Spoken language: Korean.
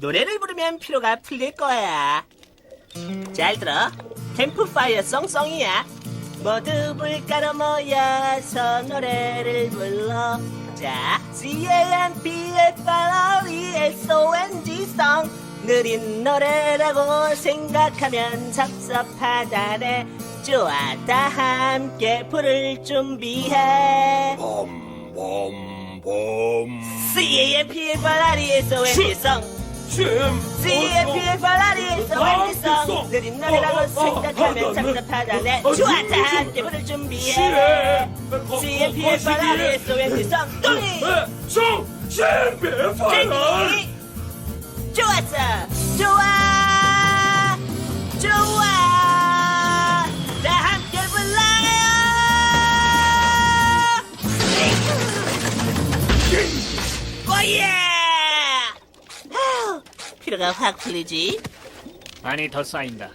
노래를 부르면 피로가 풀릴 거야. 잘 들어. 캠프파이어 썽썽이야. 모두 물가로 모여서 노래를 불러. 자, C-A-M-P-F-R-E-S-O-N-G 성. 느린 노래라고 생각하면 섭섭하다네. 좋아, 다 함께 부를 준비해. 봄봄봄 C-A-M-P-F-R-E-S-O-N-G 성. C-A-P-F-R-E-S-O-N-G 성. 느린 노래라고 생각하면 섭섭하다네. 좋아, 다 함께 부를 준비해. C-A-P-F-R-E-S-O-N-G 성. 똥이! 송 신비파라 땡이! 좋았어! 좋아! 좋아! 다 함께 불러요! 오예! 피로가 확 풀리지? 많이 더 쌓인다.